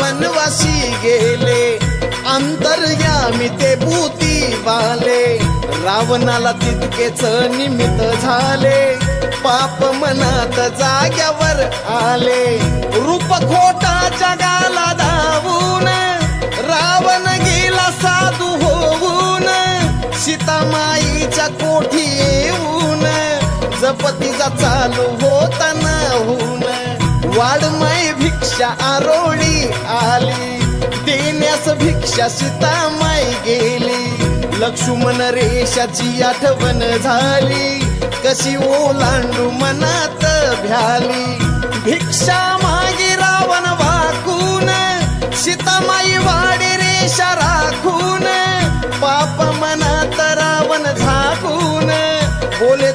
वनवासी गेले अंतर्यामी ते भूतीवाले रावणाला तितकेच निमित्त झाले पाप मनात जाग्यावर आले. रूप खोटा जगाला धावून रावण गेला साधू होऊन सीतामाईच्या कोठी येऊन जपतीचा चालू वाडमाई भिक्षा आरोळी आली. देण्यास भिक्षा सीतामाई गेली. लक्ष्मण रेषाची आठवण झाली. कशी ओलांडू मनात भ्याली. भिक्षा मागी रावण वाकून सीतामाई वाडी रेषा राखून पाप मनात रावण झाकून बोले